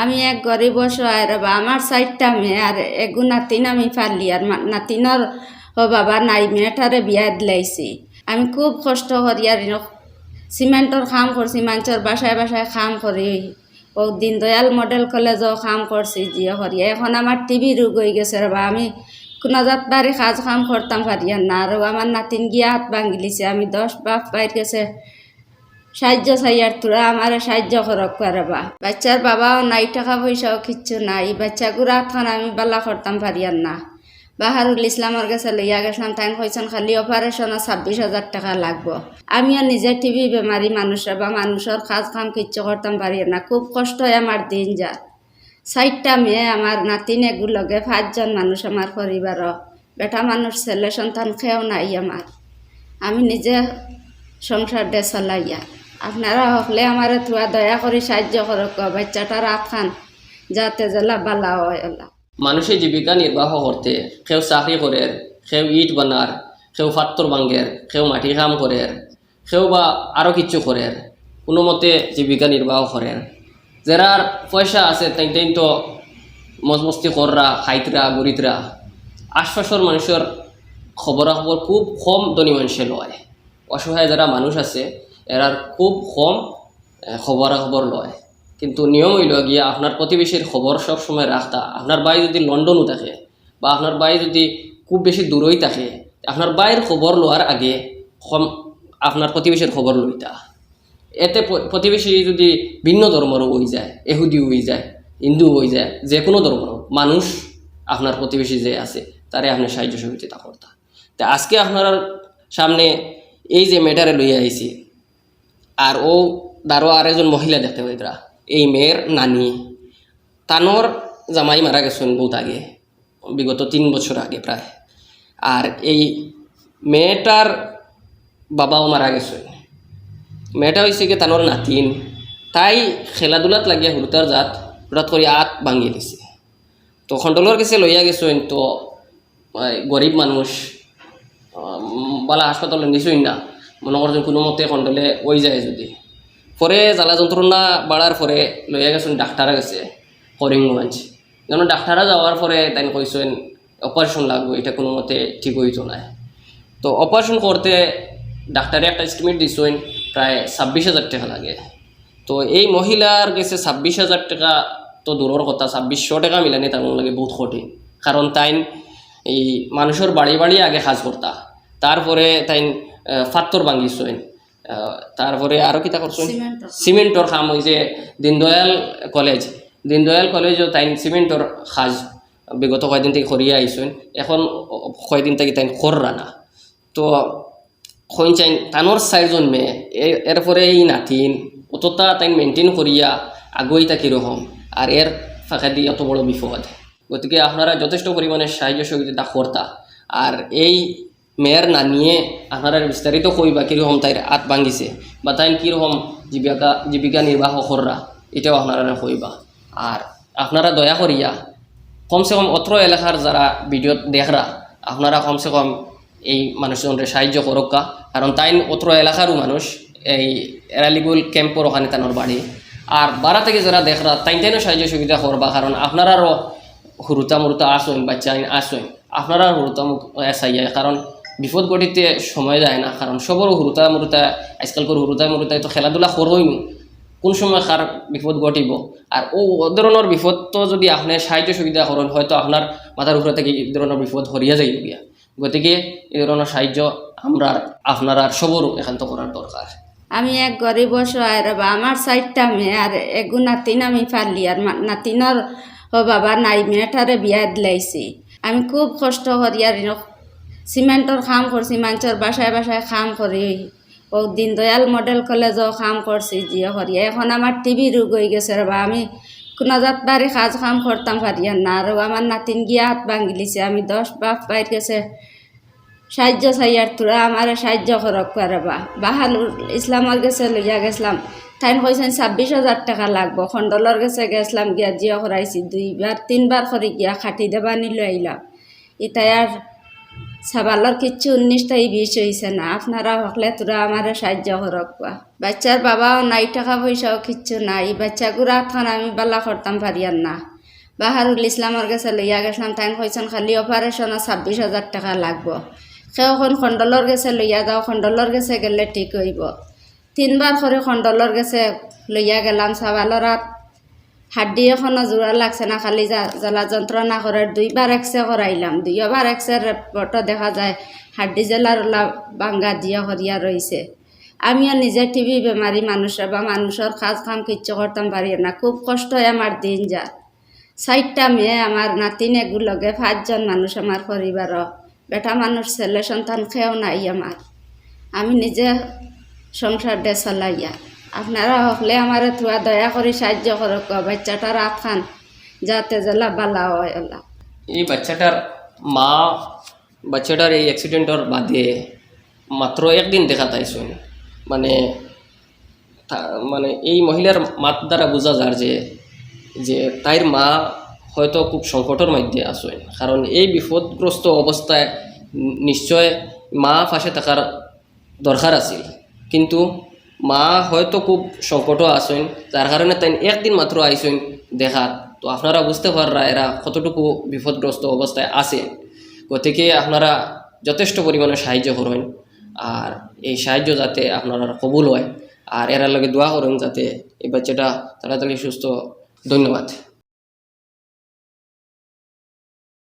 আমি এক গরিব অসহায় রবা আমার চারটা মেয়ে আর এগু নাতিন আমি পারলি আর নাতিনর ও বাবা নাই, মেয়েটারে বিয়া দিলাইছি। আমি খুব কষ্ট করি আর সিমেন্টর কাম করছি মানুষের বাসায় বাসায় কাম করি ও দীনদয়াল মডেল কলেজও কাম করছি জিও করি। এখন আমার টিভি রোগ হয়ে গেছে রবা আমি কোনো যাত বাড়ি কাজ কাম করতাম পারি আর না আর আমার নাতিন গিয়া হাত ভাঙিলিছে আমি দশ বাপ বাইর গেছে। সাহায্য চাইয়ার তোরা আমার সাহায্য করক পারবা বাচ্চার বাবাও নাই টাকা পয়সাও কিচ্ছু নাই। বাচ্চা গুড়া খান আমি বালা করতাম পারি আর না বাহারুল ইসলামের কাছে লইয়া গেছিলাম তাই কইছেন খালি অপারেশনও ছাব্বিশ হাজার টাকা লাগবো। আমিও নিজে টিভি বেমারি মানুষের বা মানুষের কাজ কাম কিচ্ছু করতাম পারি না খুব কষ্ট আমার দিন যা চারটা মেয়ে আমার নাতিন এগুলোকে পাঁচজন মানুষ আমার পরিবার বেটা মানুষ ছেলে সন্তান খেয়েও নাই আমার আমি নিজে সংসার দে চলাইয়া আপনারা হকলে আমার থুয়া দয়া করে, সাহায্য করক বাচ্চাটা রাত খান, যাতে জেলা বালা হয় ওলা মানুষের জীবিকা নির্বাহ করতে, কেউ চাকরি করে, কেউ ইট বানার, কেউ ফাত্তর ভাঙ্গের কেউ মাটি কাম করে, কেউ বা আরও কিছু করে, কোনো মতে জীবিকা নির্বাহ করেন যারার পয়সা আছে, তাই তাই তো মজমস্তি কররা, খাইতরা, গরিতরা। আশপাশের মানুষের খবরাখবর খুব কম ধনী মানুষে লয় অসহায় যারা মানুষ আছে এরার খুব কম খবরাখবর লয়। কিন্তু নিয়ম হইল গিয়া আপনার প্রতিবেশীর খবর সব সময় রাখতা আপনার বাই যদি লন্ডনও থাকে বা আপনার বাই যদি খুব বেশি দূরই থাকে আপনার বাইর খবর লওয়ার আগে কম আপনার প্রতিবেশীর খবর লইতা। এতে প্রতিবেশী যদি ভিন্ন ধর্মেরও হয়ে যায়, এহুদি হয়ে যায়, হিন্দু হয়ে যায় যে কোনো ধর্মের মানুষ আপনার প্রতিবেশী যে আছে তারে আপনি সাহায্য সহযোগিতা করতা তা, আজকে আপনার সামনে এই যে মেটারে লইয়া আইছি আর ও দারো আর মহিলা দেখতে পাইতরা এই মেয়ের নানি। তানোর জামাই মারা গেছেন বহুত আগে, বিগত তিন বছর আগে প্রায়। আর এই মেয়েটার বাবাও মারা গেছেন। মেয়েটা হয়েছে কি তানোর নাতিন। তাই খেলাধুলাত লাগিয়া হুরতার জাত হঠাৎ করে আত ভাঙিয়ে দিছে। তো খণ্ডলর কাছে লইয়া গেছেন, তো গরিব মানুষ বালা হাসপাতালে নিছই না। মনে করছেন কোনো মতে খণ্ডলে ওই যায় যদি। পরে জ্বালা যন্ত্রণা বাড়ার পরে লইয়া গেছেন, ডাক্তারা গেছে, করিমগঞ্জ। যেন ডাক্তারা যাওয়ার পরে তাই কইছেন, অপারেশন লাগবে, এটা কোনো মতে ঠিক হইতো না তো অপারেশন করতে ডাক্তারে একটা এস্টিমেট দিছেন, প্রায় ছাব্বিশ হাজার টাকা লাগে। তো এই মহিলার গেছে ছাব্বিশ হাজার টাকা তো দূরের কথা, ছাব্বিশশো টাকা মিলানি তার মনে লাগে বহুত কঠিন। কারণ তাইন এই মানুষের বাড়ি বাড়ি আগে কাজ করতা। তারপরে তাইন ফাত্তর ভাঙিছেন তারপরে আরও কিতা করছেন সিমেন্টর। কাম হয়েছে দীনদয়াল কলেজ। দীনদয়াল কলেজও তাইন সিমেন্টর সাজ বিগত কয়দিন থেকে করিয়া আইসেন এখন কয়দিন থেকে তাইন কররা না তো খৈন চাইন তানোর চারজন মেয়ে এ- এরপরে এই নাতিন অতটা তাই মেনটেন করিয়া আগুয়াই তা কীরকম আর এর ফাঁকা দিয়ে অত বড় বিপদ। গতিকে আপনারা যথেষ্ট পরিমাণে সাহায্য সহযোগিতা করতা আর এই মেয়ের না নিয়ে আপনারা বিস্তারিত কইবা কীরকম তাই হাত ভাঙিছে। বা তাই কীরকম জীবিকা জীবিকা নির্বাহ কররা এটাও আপনারা কইবা আর আপনারা দয়া করিয়া কমসে কম অত্র এলাকার যারা ভিডিও দেখরা আপনারা কমসে কম এই মানুষজনরে সাহায্য করক্কা কারণ তাই অত্র এলাকারও মানুষ এই এরালিগুল ক্যাম্পর ওখানে তানোর বাড়ি আর বাড়া থেকে যারা দেখরা তাই তাইনও সাহায্য সুবিধা করবা কারণ আপনারারও হুরুতা মুরুতা আসুন বাচ্চা আসুন আপনারা হুরুতা মুখ এসাইয়া কারণ বিপদ ঘটিতে সময় যায় না, কারণ সবরও হুরুতা মুরুতা আজকালকার হুরুতা মুরুতা তো খেলাধুলা করবই না কোন সময় কার বিপদ ঘটিব? আর ও ধরনের বিপদ তো যদি আপনি সাহায্য সুবিধা করেন হয়তো আপনার মাথার উপরে থেকে এই ধরনের বিপদ হরিয়া যাইব গিয়া গতিকে, এই ধরনের সাহায্য আমরা আপনার আর সবর একান্ত করার দরকার আমি এক গরিব রবা আমার চারটা মেয়ে আর এগু নাতিন আমি পারলি আর নাতিনর ও বাবা নাই মেয়েটারে বিয়া দিলাইছি। আমি খুব কষ্ট করি আর সিমেন্টর কাম করছি মানুষের বাসায় বাসায় কাম করি ও দীনদয়াল মডেল কলেজও কাম করছি জিও করি এখন আমার টিভি রোগ হয়ে গেছে রবা আমি কোনো যাত বাড়ি কাজ কাম করতাম পারি আর না। আর আমার নাতিন গিয়া হাত ভাঙিলিছে। আমি দশ বাপ বাইর গেছে। সাহায্য চাইয়ার তোরা আমার সাহায্য করক পারবা বাহালুর ইসলামের গেছে, লইয়া গেছিলাম। তাই কইছেন ছাব্বিশ হাজার টাকা লাগবো। খণ্ডলর গেছে, গেছিলাম গিয়া জিও করাইছি দুইবার তিনবার করে গিয়া, খাটি দেবা নিলে আইলাম ইতাই আর সাবালর কিচ্ছু উনিশ তাই বিষ হয়েছে না। আপনারা হকলে তোরা আমার সাহায্য করক বাচ্চার বাবাও নাই, টাকা পয়সাও কিচ্ছু নাই। বাচ্চা গুড়া থান আমি বালা করতাম পারিয়ার না। বাহারুল ইসলামর কাছে লইয়া গেছিলাম তাই কইছেন খালি অপারেশনও ছাব্বিশ হাজার টাকা লাগবো। সেও এখন খণ্ডলর গেছে লইয়া যাও খণ্ডলর গেছে গেলে ঠিক হইব। তিনবার করে খণ্ডলর গেছে লইয়া গেলাম সাবালরাত হাড্ডি এখনও জোড়া লাগছে না, খালি জ্বালা যন্ত্রণা করে দুইবার এক্সরে করাইলাম দুইবার এক্সরে রিপোর্টও দেখা যায়, হাড্ডি জেলার বাঙ্গা দিয়া করিয়া রয়েছে আমিও নিজে টিভি বেমারি মানুষের বা মানুষের কাজ কাম কিচ্ছু করতাম পারি না, খুব কষ্ট হয় আমার দিন যা চারটা মেয়ে আমার নাতিন এগুলোকে পাঁচজন মানুষ আমার পরিবার বেটা মানুষ ছেলে সন্তান খেয়েও নাই আমার আমি নিজে সংসার দে চলাইয়া। আপনারা হকলে আমার থুয়া দয়া করে, সাহায্য করক বাচ্চাটার আখান যাতে জেলা বালা হয় ওলা। এই বাচ্চাটার মা, বাচ্চাটার এই অ্যাক্সিডেন্টর বাদে মাত্র একদিন দেখা তাইছেন মানে মানে এই মহিলার মাত দ্বারা বোঝা যায় যে যে তাইর মা হয়তো খুব সংকটের মধ্যে আসেন কারণ এই বিপদগ্রস্ত অবস্থায় নিশ্চয় মা পাশে থাকার দরকার আছিল। কিন্তু মা হয়তো খুব সংকটও আসেন যার কারণে তাই একদিন মাত্র আইসেন দেখাত। তো আপনারা বুঝতে পাররা, এরা কতটুকু বিপদগ্রস্ত অবস্থায় আছে। গতিকে আপনারা যথেষ্ট পরিমাণে সাহায্য করেন, আর এই সাহায্য যাতে আপনারা কবুল হয়। আর এরা লগে দোয়া করেন যাতে এই বাচ্চাটা তাড়াতাড়ি সুস্থ। ধন্যবাদ।